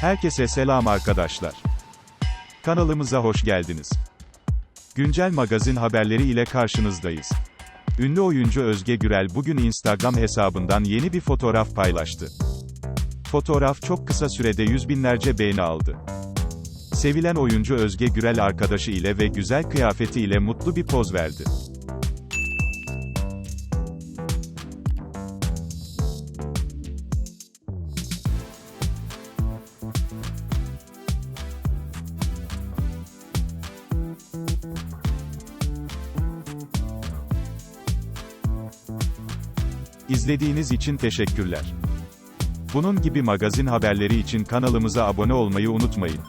Herkese selam arkadaşlar. Kanalımıza hoş geldiniz. Güncel magazin haberleri ile karşınızdayız. Ünlü oyuncu Özge Gürel bugün Instagram hesabından yeni bir fotoğraf paylaştı. Fotoğraf çok kısa sürede yüz binlerce beğeni aldı. Sevilen oyuncu Özge Gürel arkadaşı ile ve güzel kıyafeti ile mutlu bir poz verdi. İzlediğiniz için teşekkürler. Bunun gibi magazin haberleri için kanalımıza abone olmayı unutmayın.